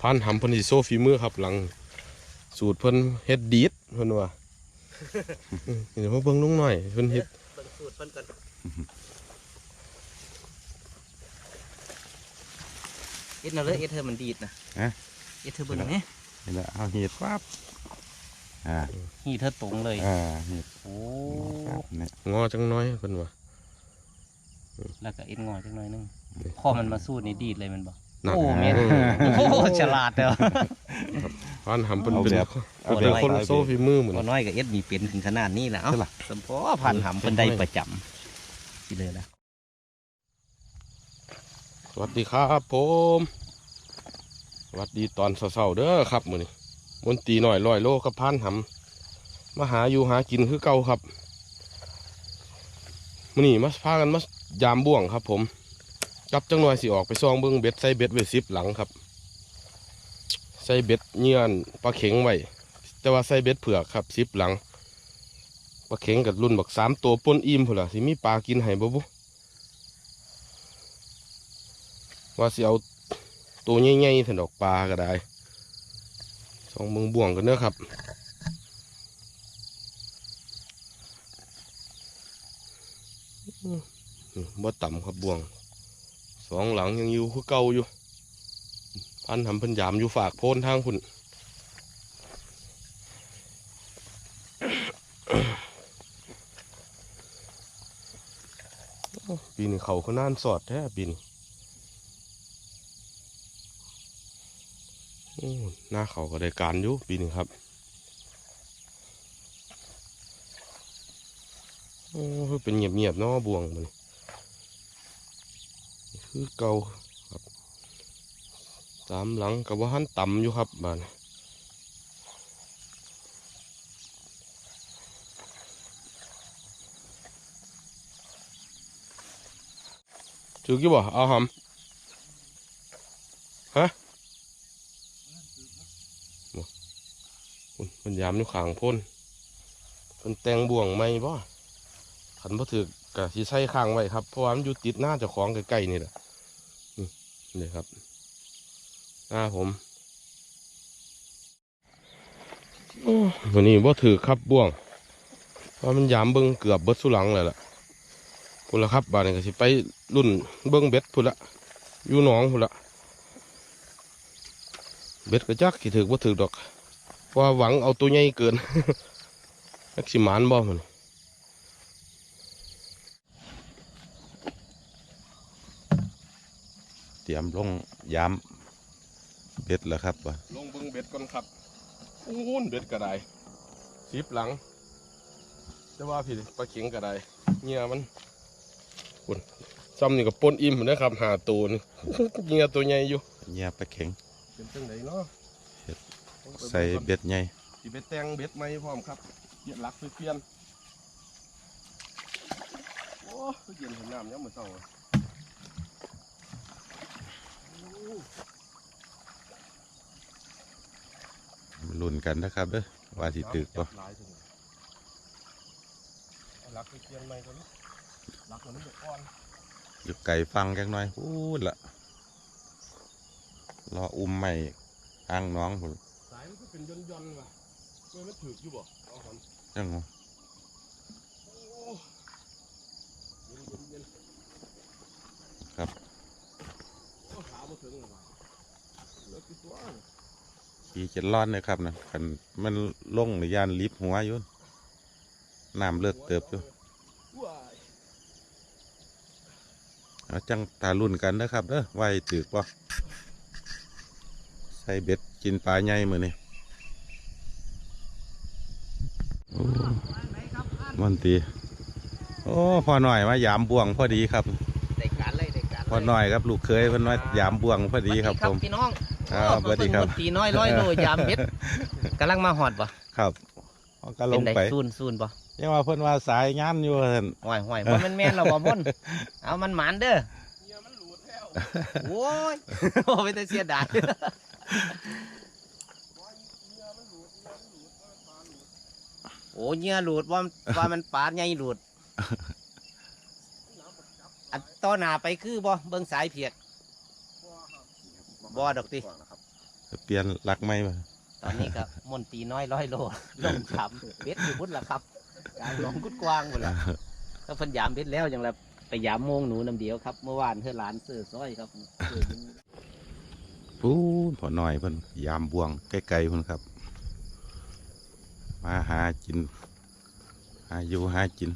พันหำเพิ่นสิโซฝีมือครับ หลัง สูตรเพิ่นเฮ็ดดีดเพิ่นว่าเดี๋ยวมาเบิ่งลุงหน่อยเพิ่นเฮ็ดเบิ่งสูตรเพิ่นก่อนเอ็ดเอาเลยเอ็ดเธอมันดีดนะฮะเอ็ดเธอเบิ่งนี่นี่แหละเอาเห็ดปั๊บอ่าหีเธอตรงเลยอ่าเห็ดโอ้ครับเนี่ยงอจังน้อยเพิ่นว่าแล้วก็เอ็ดงอจังหน่อยนึงนี่พอมันมาสู้นี่ดีดเลยแมันบอก นั่นโอ้แม่นโอ้ฉลาดเด้อพันหำเพิ่นเป็นเอาเป็นแบบคนเอาแบบโซฝีมือเหมือนพอน้อยกับเอ็ดมีเป็นถึงขนาดนี้แล้วใช่ล่ะสมพอพันหำเพิ่นได้ประจำสิเลยละสวัสดีครับผมสวัสดีตอนเช้าๆเด้อครับมื้อนี้มนตรีหน่อยร้อยโลกับพันหำมาหาอยู่หากินคือเก่าครับมื้อนี้มาพากันมายามบ่วงครับผม จับจังหน่อยสิออกไปซองเบิ่งเบ็ดใส่เบ็ดไว้สิบหลังครับ ใส่เบ็ดเงื่อนปลาเข็งไว้แต่ว่าใส่เบ็ดเผือกครับสิบหลังปลาเข็งกับรุ่นบักสามตัวปนอิ่มพุ่นล่ะสิมีปลากินให้บ่บุว่าสิเอาตัวใหญ่ๆถนดอกปลาก็ได้สองมึงบ่วงกันเนอะครับบ่ต่ำครับบ่วง สองหลังยังอยู่คือเก่าอยู่ พันทำพันยามอยู่ฝากโพนทางคุณปีนี้เขาเขาน่านสอดแท้ปีนี้หน้าเขาก็ได้การอยู่ปีหนึ่งครับโอ้เป็นเงียบๆเนาะบวงมัน คือเก่าครับตามหลังกับว่าหันต่ำอยู่ครับบ้านถือกี่บ่เอาหำฮะมันยามอยู่ข้างพ่นเป็นแตงบ่วงไหมบ่ขันบ่ถือกะสิใส่ข้างไว้ครับเพราะว่ามันอยู่ติดหน้าเจ้าของใกล้ๆนี่แหละ นี่ครับหน้าผมโอ้วันนี้บ่ถือครับบ่วงเพราะมันยามเบิ่งเกือบเบิดสุหลังเลยล่ะพุ่นละครับบาดนี้ก็สิไปรุ่นเบิ่งเบ็ดพุ่นละอยู่หนองพุ่นละเบ็ดก็จักสิถือบ่ถือดอกเพราะว่าหวังเอาตัวใหญ่เกินนักสิมานบ่มัน เต รียมลงยามเบ็ดแล้วครับว่ะลงเบิ้งเบ็ดก่อนครับอู้นเบ็ดก็ได้สิบหลังแต่ว่าพี่ปลาเข็งก็ได้เงี้ยมันคุณซ้ำนี่ก็ปนอิ่มนะครับหาตัวนี่เงี้ยตัวใหญ่อยู่เงียบไปลาเข็งเป็นจังไดเนาะใส่เบ็ดใหญ่สิไปแต่งเบ็ดใหม่พร้อมครับเปลี่ยนหลักเปลี่ยนโอ้ยเย็นเห็นน้ำยังเหมือนเศร้าอะ มาลุ้นกันนะครับเด้อว่าสิตึกบ่หลายจังเลยเอาหลักไปเปลี่ยนใหม่ก่อนนะหลักมันไม่เดือดร้อนอยู่ไก่ฟังจังหน่อยพูดละรออุ้มใหม่อ้างน้องพุ่นสายมันก็เป็นย่อนย่อนๆว่ะเมื่อมันถือกอยู่บ่เอาครับจังหวะ โอ้เย็นเย็นเย็น ครับ โอ้ขาบ่ถึงเลยว่ะเลิกที่ตัวเลย ขี่จะร้อนเลยครับนะคันมันลงหรือยานลิฟต์หัวอยู่น้ำเลิกเติบอยู่ว้ายเอาจังตารุ่นกันนะครับเด้อไว้ตึกบ่ใส่เบ็ดกินปลาใหญ่มือนี่มันตีโอ้พอหน่อยมายามบ่วงพอดีครับได้การเลยได้การเลยพอหน่อยครับลูกเคยเพิ่นว่ายามบ่วงพอดีครับสวัสผมพี่น้อง ครับสวัสดีครับโอ้เพิ่งตีน้อยร้อยโลยามเบ็ดกำลังมาหอดบ่ครับเขาก็ลเป็นงไดไปซูนซูนบ่ยังว่าเพิ่นว่าสายงานอยู่เพิ่นห่วยห่วยบ่แม่นแม่นเราบ่ม่นเอามันหมานเด้อเงียมันหลุดแล้วโอ้ยโอ้ยแต่เสียดายโอ้เหงื่อหลุดว่าว่ามันปาดใหญ่หลุดอันต่อหน้าไปคือบ่เบิ่งสายเพียก บ่ดอกติ เปลี่ยนหลักไม่มาตอนนี้ก็มนตรีน้อยร้อยโลลงขำเบ็ดอยู่บุญละครับกลางหลงกุดกวางหมดละถ้าเพันยามเบ็ดแล้วยังละไปยามโมงหนูน้ำเดียวครับ เมื่อวานเธอหลานเสือซ้อยครับเสือยิงปูนพอหน่อยเพิ่นยามบวงใกล้ๆเพิ่นครับ มาหากินหาอยู่หากิน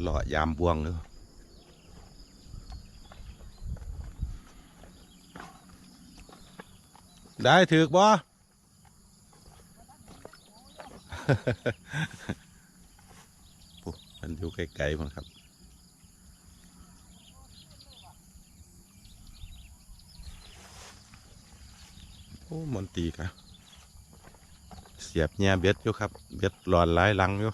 เลาะยามบวงเลย ได้ถือบ่ปุ๊มันอยู่ไกลๆมันครับโอ้มนตีกะเสียบแง่เบ็ดอยู่ครับ เบ็ดหลอนหลายลังอยู่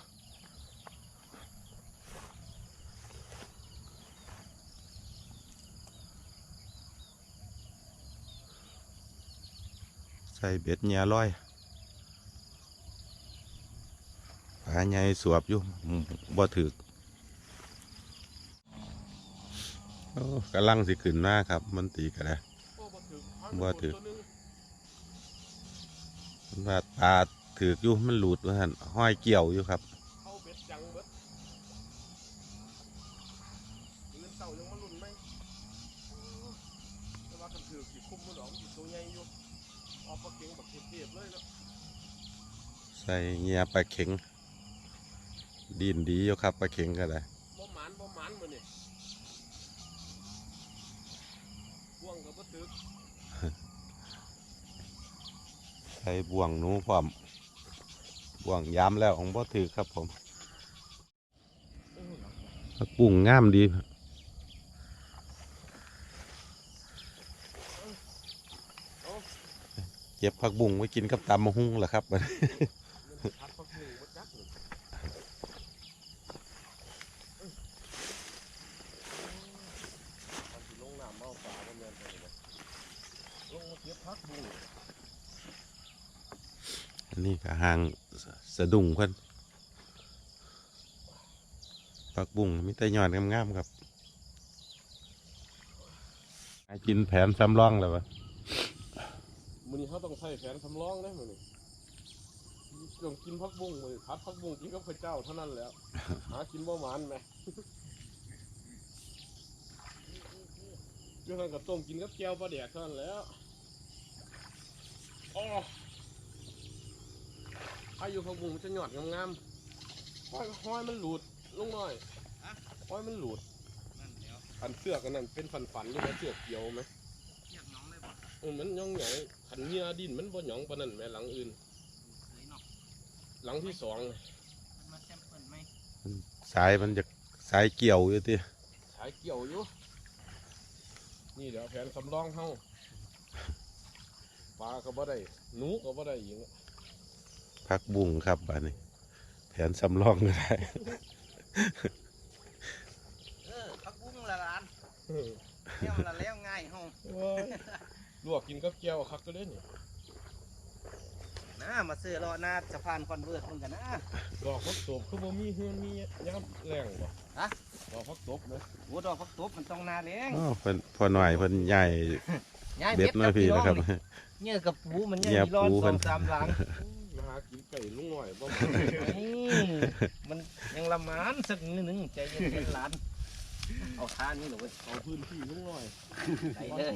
ส่เบ็ดแง่ร้อยปลาใหญ่สวบอยู่บ่ถึกโอ้กำลังสิขึ้นมาครับ มันตีกันนะบ่ถือมันว่าปลาถือกอยู่มันหลุดว่าหันห้อยเกี่ยวอยู่ครับ เข้าเบ็ดจังเบิดเงินเต่ายังมาลุ่นไหมแต่ว่ากันถือกี่คุ้มมันดอกมันสิตัวใหญ่อยู่ออกปลาเก่งแบบเทียบๆเลยเนาะ ใส่เงียปลาเข็ง ดินดีอยู่ครับปลาเข็งก็ได้บ่หมานบ่หมานมื้อนี่พ่วงกับบ่ตึกใส่บ่วงหนูพร้อมบ่วงยามแล้วของบ่ถือครับผมผักบุ้งงามดีเก็บผักบุ้งไว้กินกับตำมะฮุ่งเหรอครับ อันนี้ก็ห่างสะดุ้งเพิ่นผักบุ้งมีแต่ยอดงามๆครับกินแผนสำรองแล้ววะมือนี้เขาต้องใช้แผนสำรองนะมือนี้ ต้องกินพักบุ้งมื้อนี้พัดพักบุ้งกินกับข้าวเจ้าเท่านั้นแหล้ว หากินบ่หมานแหมเรื่องนั้นกับต้มกินกับแก้วปลาแดกเท่านั้นแหล้วอ๋ออายุพักบุ้งมันจะหยอดงามๆห้อยห้อยมันหลุดลงหน่อยห้อยมันหลุดอันเสือกอันนั้นเป็นฝันๆอยู่นะเสือกเกี่ยวไหมเออมันย่องหยองขันเงียดินมันบ่หยองปานนั้นแหม่หลังอื่น หลังที่สองสายมันจะสายเกี่ยวอยู่ที่ขายเกี่ยวอยู่ นี่เดี๋ยวแผนสำรองเฮาปลาก็บ่ได้หนูก็บ่ได้อีกพักบุ้งครับอันนี้ แผนสำรองก็ได้เออพักบุ้งละหลานเออเลี้ยวละแล้วง่ายห้องโอ้ยลวกกินกับแก้วคักก็ได้นี่นะ มาซื้อรอหน้าสะพานคอนเวิร์ตมึงกันนะดอกพักตบคือบ่มีเฮือนมียามแรงบ่ฮะดอกพักตบนะโอ้ดอกพักตบมันต้องหนาแรงอ้อเพิ่นพอหน่อยเพิ่นใหญ่ย้ายเบ็ดน้อยพี่นะครับเนี่ยกับปูมันเนี่ยเนี่ยมีร้อนปูสเพิ่อนงสามหลังมาหากินไก่ลุงหน่อยบ่มานี่มันยังละหมานสักนิดนึงใจเย็นๆหลานเอาท่านี้เหรอเว้ยเอาพื้นที่ลุงหน่อยไปเลย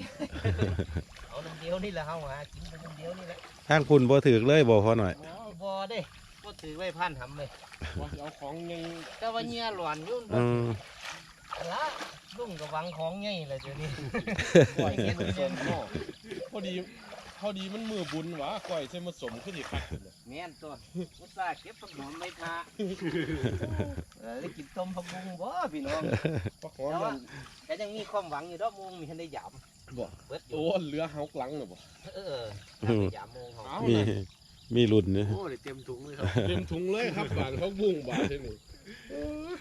เอาน้ำเดียวนี่แหละเฮาหากินไปน้ำเดียวนี่แหละทางคุณบ่ถือกเลยบ่พอหน่อยว้าวบ่เด้ก็ถือไว้พันทำเลยว่าสิเอาของไงแต่ว่าเงี้ยหลอนอยู่อืมละลุงกับวังของไงเลยเดี๋ยวนี้ก้อยใส่มาสมเนาะพอดี พอดีมันมือบุญหวะก้อยใส่มาสมขึ้นอีกคักเลยแม่นตัวอุตส่าห์เก็บผักหอมไม่ทาเออได้กินต้มผักบุ้งบ่พี่น้อง ปักหอมแต่มัว่านแต่ยังมีความหวังอยู่ดอกมงมีทันได้หยาม บ่เบิดอยู่โอ้เหลือหกหลังน่ะบ่เออทันได้หยามมงเขาเอามีน่ะมีรุ่นเนยโอ้ได้เต็มถุงเลยครับเต็มถุงเลยครับบานเขาบุ้งบานที่นี่เออ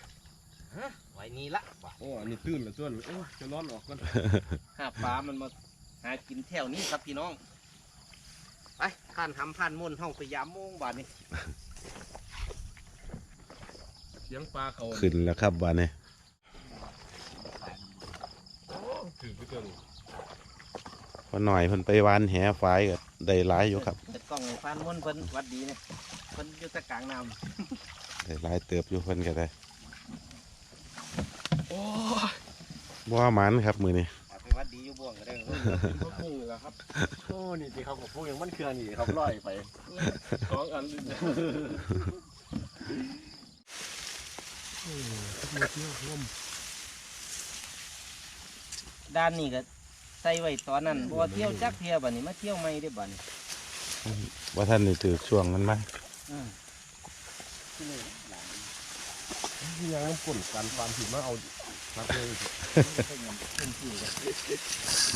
ไว้นี่ละว่ะโอ้อันนี้ตื้นละต้นโอ้ยจะร้อนออกก่อนหาปลามันมาหากินแถวนี้ครับพี่น้องไปผ่านทำผ่านมนต์เฮาไปยามมงบาดนี้เสียงปลาเขาขึ้นแล้วครับวันนี้ อ้ถือไปเกินพอหน่อยเพิ่นไปวานแหฝายก็ได้หลายอยู่ครับเปิดกล้องให้ฟานม่วนเพิ่นหวัดดีเนี่ยเพิ่นอยู่แตะกลางน้ได้หลายเติบอยู่เพิ่นก็ได้โอ้ยบ่ว่าหมันครับมือนี้ำไปหวัดดีอยู่บ่วงก็ได้ก็พุ่งเลยละครับโอ้นี่สิครับผมพูดอย่างมันเครื่องนี่ครับลอยไปสองอันเลยด้านนี้ก็ใส่ไว้ตอนนั้นบ่เที่ยวจักเที่ยวบัดนี้มาเที่ยวใหม่ได้อบัดนี้ว่าท่านนี่ถือช่วงมันมาอืมที่นี่หลานที่ยังน้ำกลนการความผิดมาเอาพักเลยเพิ่นยังเพิ่นซื้อกัน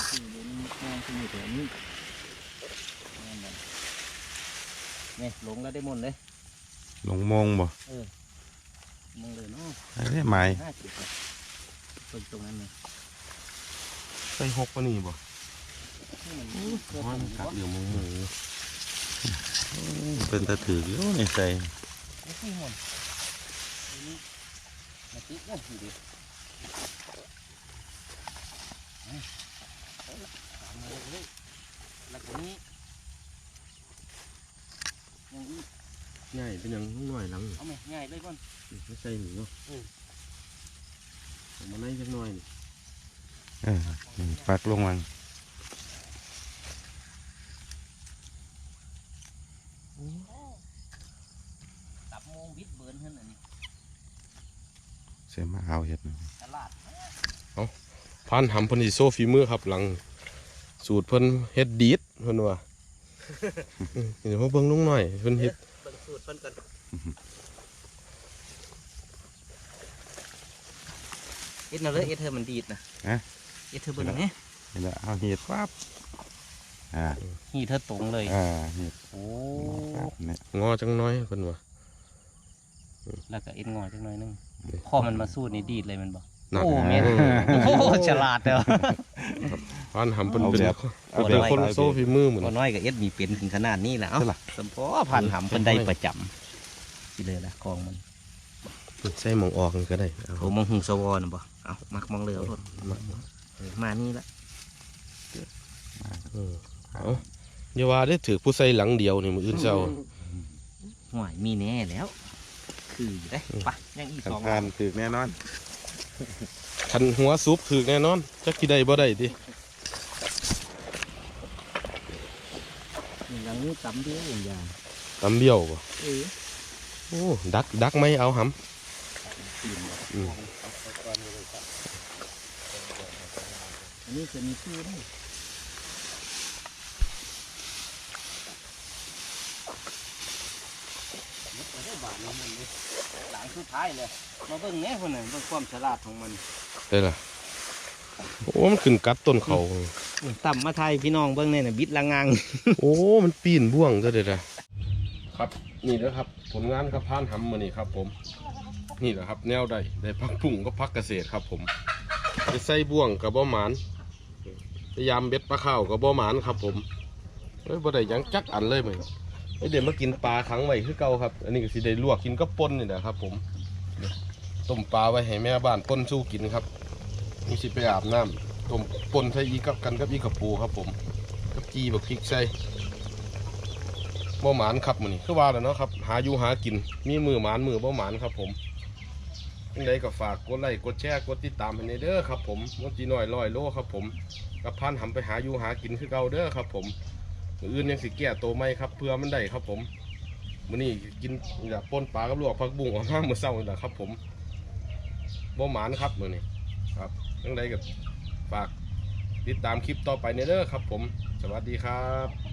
ซื้อเดี๋ยวนี้งานที่นี่เดี๋ยวนี้นั่นน่ะนี่ลงแล้วได้หมดเลยหลงมงบ่มึงเลยเนาะได้ไม้ห้าสิบเลยเพิ่นตรงนั้นเลย ใส่หกปะนี่บ่ที่มันเกิดมันขึ้นกัดบ่เหลือมือหมูเป็นตะถืออยู่ในใส่ไม่ใช่หมดอันนี้มาติดกันทีเดียวเอาละตามมาเลยแล้วก็นี้ยังอีกง่ายเป็นหยังหน่อยหลังเอาไหมง่ายเลยก่อนไม่ใส่หนีเนาะเอามาในจักหน่อยนี่ เออนี่ปักลงมันตับโมงบิดเบิร์นเท่านั้นนี่เสียมาเอาเห็ดตลาดพันหำเพิ่นสิโซฝีมือครับหลัง สูตรเพิ่นเฮ็ดดีดเพิ่นว่าเดี๋ยวมาเบิ่งลุงหน่อยเพิ่นเฮ็ดเบิ่งสูตรเพิ่นกันเอ็ดน่ะเลยเอ็ดเธอมันดีดนะฮะ เอ็ดเธอเบิ่งไหมนี่แหละเอาเห็ดปั๊บอ่าหีเธอตรงเลยอ่าเห็ดโอ้ปั๊บเนี่ยงอจังน้อยเพิ่นว่าแล้วก็เอ็ดงอจังหน่อยนึงพอมันมาสู้นี่ดีดเลยมันบอกนั่นโอ้แม่นโอ้ฉลาดเด้อพันหำเพิ่นเป็นเอาเป็นแบบคนโซฝีมือเหมือนพอน้อยกับเอ็ดมีเป็นถึงขนาดนี้แล้วใช่ล่ะสมพอผ่านหำเพิ่นได้ประจำที่เลยละกองมันใส่หมองออกก็ได้เอาโอ้มองหงสวอนะบ่เอามักมองเรือรถมาเออ มานี่ละเออเอาอย่าว่าได้ถือผู้ใส่หลังเดียวนี่มืออื่นเช้าห่วยมีแน่แล้ว คืออยู่ได้ปะยังอีกขันสองทานถือแน่นอนคันหัวซุปถือแน่นอนจักกี่ได้บ่ได้ดิยังนี้ตำเดียวอย่างอย่างตำเบี้ยวบ่เออโอ้ดักดักไม่เอาหตีนำ อืมอันนี้จะมีชื่อด้วยหลังสุดท้ายเลย มาเบิ่งแน่คนน่ะเบิ่งความฉลาดของมันได้ล่ะโอ้ มันขึ้นกัดต้นเขาต่ำมาไทยพี่น้องเบิ่งเนี่ยน่ะบิดละงัง โอ้ มันปีนบ่วงซะเด็ดอะครับ นี่นะครับ ผลงานครับพานหำมานี่ครับ ผม นี่แหละครับ แนวใดได้พักปุ่งก็พักเกษตรครับ ผมไปใส่บ่วงกับบ่หมานพ ยายามเบ็ดปลาข้าวกับบ่หมานครับ ผมเอ้ยบ่ได้หยังจักอันเลยมั้ยไอเดี๋ยวมากินปลาขังไว้คือเก่าครับ อันนี้ก็สิได้ลวกกินกับป่นนี่แหละครับ ผมต้มปลาไว้ให้แม่บ้านป่นสู้กินครับนี่สิไปอาบน้ำต้มป่นใส่อีกับกันกับอีกับปูครับ ผมกับจีบักพริกใส่บ่หมานครับมื้อนี้คือว่าแล้วเนาะครับ หาอยู่หากิน มีมือหมานมือบ่หมานครับ ผม ยังไดก็ฝากกดไลค์กดแชร์กดติดตามให้ในเด้อครับผมมนตีน้อยร้อยโลครับผมกับพันหำไปหาอยู่หากินคือเก่าเด้อครับ ผมมืออื่นยังสิแก้ตัวใหม่ครับเพื่อมันได้ครับผมมื้อนี้กินอยากป่นปลากับลวกผักบุ้งออกมาเมื้อเช้านี่แหละครับ ผมบ่หมานครับมื้อนี้ครับยังไดก็ฝากติดตามคลิปต่อไปในเด้อครับ ผม สวัสดีครับ